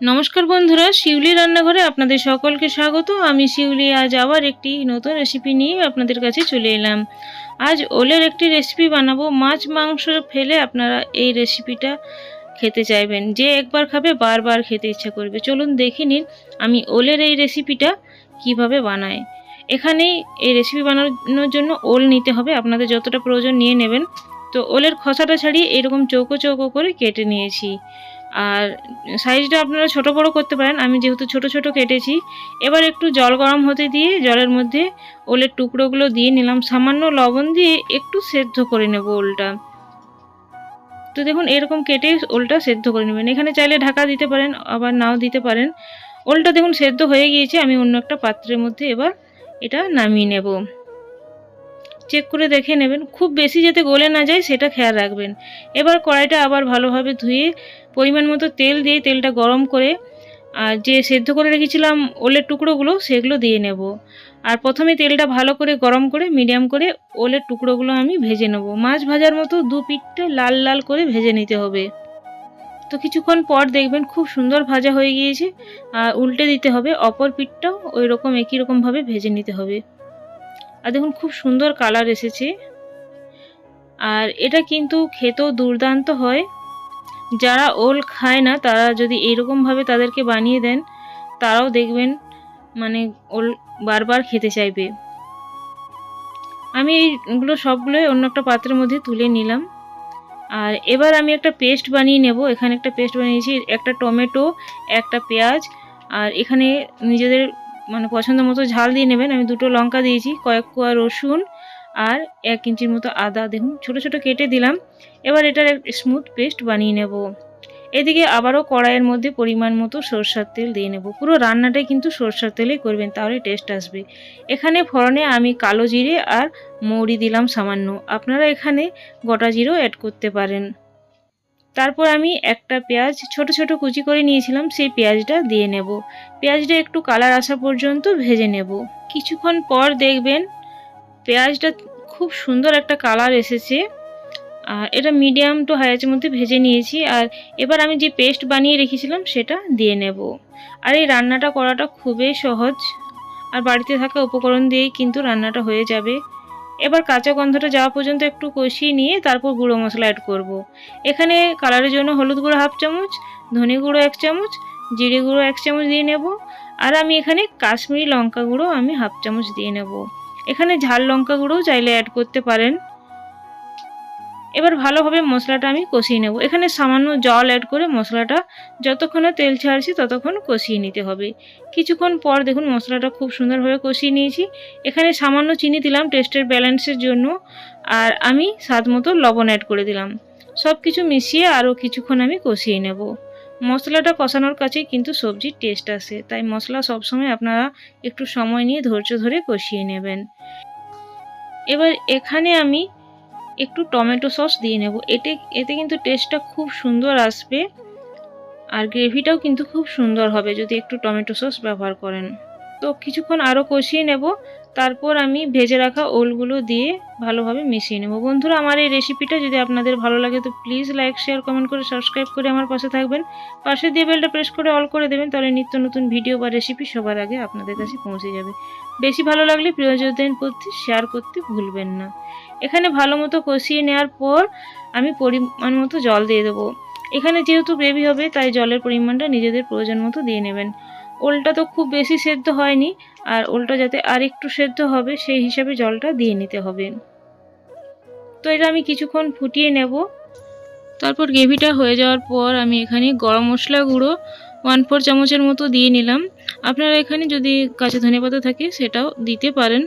নমস্কার বন্ধুরা, শিউলি রান্নাঘরে আপনাদের সকলকে স্বাগত। আমি শিউলি, আজ আবার একটি নতুন রেসিপি নিয়ে আপনাদের কাছে চলে এলাম। আজ ওলের একটি রেসিপি বানাবো। মাছ, মাংস ফেলে আপনারা এই রেসিপিটা খেতে চাইবেন। যে একবার খাবে, বারবার খেতে ইচ্ছা করবে। চলুন দেখে নিন আমি ওলের এই রেসিপিটা কীভাবে বানাই। এখানেই এই রেসিপি বানানোর জন্য ওল নিতে হবে। আপনাদের যতটা প্রয়োজন নিয়ে নেবেন। তো ওলের খসাটা ছাড়িয়ে এরকম চৌকো চৌকো করে কেটে নিয়েছি। আর সাইজটা আপনারা ছোট বড় করতে পারেন। আমি যেহেতু ছোট ছোট কেটেছি, এবার একটু জল গরম হতে দিয়ে জলের মধ্যে ওলের টুকরোগুলো দিয়ে নিলাম। সামান্য লবণ দিয়ে একটু সেদ্ধ করে নেব ওলটা। তো দেখুন, এরকম কেটে ওলটা সেদ্ধ করে নেবেন। এখানে চাইলে ঢাকা দিতে পারেন, আবার নাও দিতে পারেন। ওলটা দেখুন, সেদ্ধ হয়ে গিয়েছে। আমি অন্য একটা পাত্রের মধ্যে এবার এটা নামিয়ে নেব। চেক করে দেখে নেবেন। খুব বেশি যাতে গলে না যায় সেটা খেয়াল রাখবেন। এবার কড়াইটা আবার ভালোভাবে ধুয়ে পরিমাণ মতো তেল দিয়ে তেলটা গরম করে, আর যে সেদ্ধ করে রেখেছিলাম ওলের টুকরোগুলো সেগুলো দিয়ে নেব। আর প্রথমে তেলটা ভালো করে গরম করে, মিডিয়াম করে ওলের টুকরোগুলো আমি ভেজে নেব। মাছ ভাজার মতো দু পিঠটা লাল লাল করে ভেজে নিতে হবে। তো কিছুক্ষণ পর দেখবেন খুব সুন্দর ভাজা হয়ে গিয়েছে। আর উল্টে দিতে হবে, অপর পিঠটাও ওই রকম একই রকমভাবে ভেজে নিতে হবে। আর দেখুন, খুব সুন্দর কালার এসেছে। আর এটা কিন্তু খেতেও দুর্দান্ত হয়। যারা ওল খায় না, তারা যদি এইরকমভাবে তাদেরকে বানিয়ে দেন, তারাও দেখবেন মানে ওল বারবার খেতে চাইবে। আমি এইগুলো সবগুলোই অন্য একটা পাত্রের মধ্যে তুলে নিলাম। আর এবার আমি একটা পেস্ট বানিয়ে নেব। এখানে একটা পেস্ট বানিয়েছি, একটা টমেটো, একটা পেঁয়াজ, আর এখানে নিজেদের মানে পছন্দ মতো ঝাল দিয়ে নেবেন। আমি দুটো লঙ্কা দিয়েছি, কয়েক কোয়া রসুন আর এক ইঞ্চির মতো আদা। দেখুন, ছোট ছোট কেটে দিলাম। এবার এটার এক স্মুথ পেস্ট বানিয়ে নেব। এদিকে আবারও কড়াইয়ের মধ্যে পরিমাণ মতো সরষার তেল দিয়ে নেব। পুরো রান্নাটাই কিন্তু সরষার তেলেই করবেন তাহলে টেস্ট আসবে। এখানে ফড়নে আমি কালো জিরে আর মৌরি দিলাম সামান্য। আপনারা এখানে গোটা জিরেও অ্যাড করতে পারেন। তারপর আমি একটা পেঁয়াজ, ছোট ছোট কুচি করে নিয়েছিলাম, সেই পেঁয়াজটা দিয়ে নেব। পেঁয়াজটা একটু কালার আসা পর্যন্ত ভেজে নেব। কিছুক্ষণ পর দেখবেন পেঁয়াজটা খুব সুন্দর একটা কালার এসেছে। আর এটা মিডিয়াম টু হাইয়ের মধ্যে ভেজে নিয়েছি। আর এবার আমি যে পেস্ট বানিয়ে রেখেছিলাম, সেটা দিয়ে নেব। আর এই রান্নাটা করাটা খুবই সহজ। আর বাড়িতে থাকা উপকরণ দিয়েই কিন্তু রান্নাটা হয়ে যাবে। এবার কাঁচা গন্ধটা যাওয়া পর্যন্ত একটু কষিয়ে নিয়ে তারপর গুঁড়ো মশলা অ্যাড করব। এখানে কালারের জন্য হলুদ গুঁড়ো হাফ চামচ, ধনে গুঁড়ো এক চামচ, জিরে গুঁড়ো এক চামচ দিয়ে নেব। আর আমি এখানে কাশ্মীরি লঙ্কা গুঁড়ো আমি হাফ চামচ দিয়ে নেব। এখানে ঝাল লঙ্কা গুঁড়োও চাইলে অ্যাড করতে পারেন। এবার ভালোভাবে মশলাটা আমি কষিয়ে নেব। এখানে সামান্য জল অ্যাড করে মশলাটা যতক্ষণে তেল ছাড়ছি ততক্ষণ কষিয়ে নিতে হবে। কিছুক্ষণ পর দেখুন মশলাটা খুব সুন্দরভাবে কষিয়ে নিয়েছি। এখানে সামান্য চিনি দিলাম টেস্টের ব্যালেন্সের জন্য। আর আমি স্বাদ মতো লবণ অ্যাড করে দিলাম। সব কিছু মিশিয়ে আরও কিছুক্ষণ আমি কষিয়ে নেব। মশলাটা কষানোর কাছেই কিন্তু সবজির টেস্ট আসে। তাই মশলা সবসময় আপনারা একটু সময় নিয়ে ধৈর্য ধরে কষিয়ে নেবেন। এবার এখানে আমি একটু টমেটো সস দিয়ে নেব। এতে এতে কিন্তু টেস্টটা খুব সুন্দর আসবে। আর গ্রেভিটাও কিন্তু খুব সুন্দর হবে যদি একটু টমেটো সস ব্যবহার করেন। তো কিছুক্ষণ আরও কষিয়ে নেব। তারপর আমি ভেজে রাখা ওলগুলো দিয়ে ভালোভাবে মিশিয়ে নেব। বন্ধুরা, আমার এই রেসিপিটা যদি আপনাদের ভালো লাগে, তো প্লিজ লাইক শেয়ার কমেন্ট করে সাবস্ক্রাইব করে আমার পাশে থাকবেন। পাশে দিয়ে বেলটা প্রেস করে অল করে দেবেন, তাহলে নিত্য নতুন ভিডিও বা রেসিপি সবার আগে আপনাদের কাছে পৌঁছে যাবে। বেশি ভালো লাগলে প্রিয়জনদের প্রতি শেয়ার করতে ভুলবেন না। এখানে ভালো মতো কষিয়ে নেওয়ার পর আমি পরিমাণ মতো জল দিয়ে দেবো। এখানে যেহেতু গ্রেভি হবে, তাই জলের পরিমাণটা নিজেদের প্রয়োজন মতো দিয়ে নেবেন। ওলটা তো খুব বেশি সেদ্ধ হয়নি, আর ওলটা যাতে আর একটু সেদ্ধ হবে, সেই হিসাবে জলটা দিয়ে নিতে হবে। তো এটা আমি কিছুক্ষণ ফুটিয়ে নেব। তারপর গ্রেভিটা হয়ে যাওয়ার পর আমি এখানে গরম মশলা গুঁড়ো ওয়ান ফোর চামচের মতো দিয়ে নিলাম। আপনারা এখানে যদি কাঁচা ধনে পাতা থাকে, সেটাও দিতে পারেন।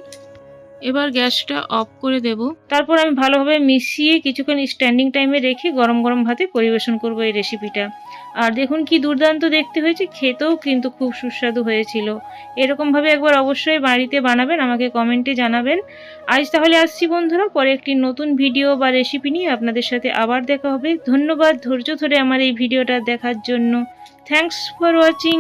এবার গ্যাসটা অফ করে দেব। তারপর আমি ভালোভাবে মিশিয়ে কিছুক্ষণ স্ট্যান্ডিং টাইমে রেখে গরম গরম ভাতে পরিবেশন করব এই রেসিপিটা আর দেখুন কি দুর্দান্ত দেখতে হয়েছে, খেতেও কিন্তু খুব সুস্বাদু হয়েছিল। এরকমভাবে একবার অবশ্যই বাড়িতে বানাবেন, আমাকে কমেন্টে জানাবেন। আজ তাহলে আসছি বন্ধুরা, পরে একটি নতুন ভিডিও বা রেসিপি নিয়ে আপনাদের সাথে আবার দেখা হবে। ধন্যবাদ ধৈর্য ধরে আমার এই ভিডিওটা দেখার জন্য। Thanks for watching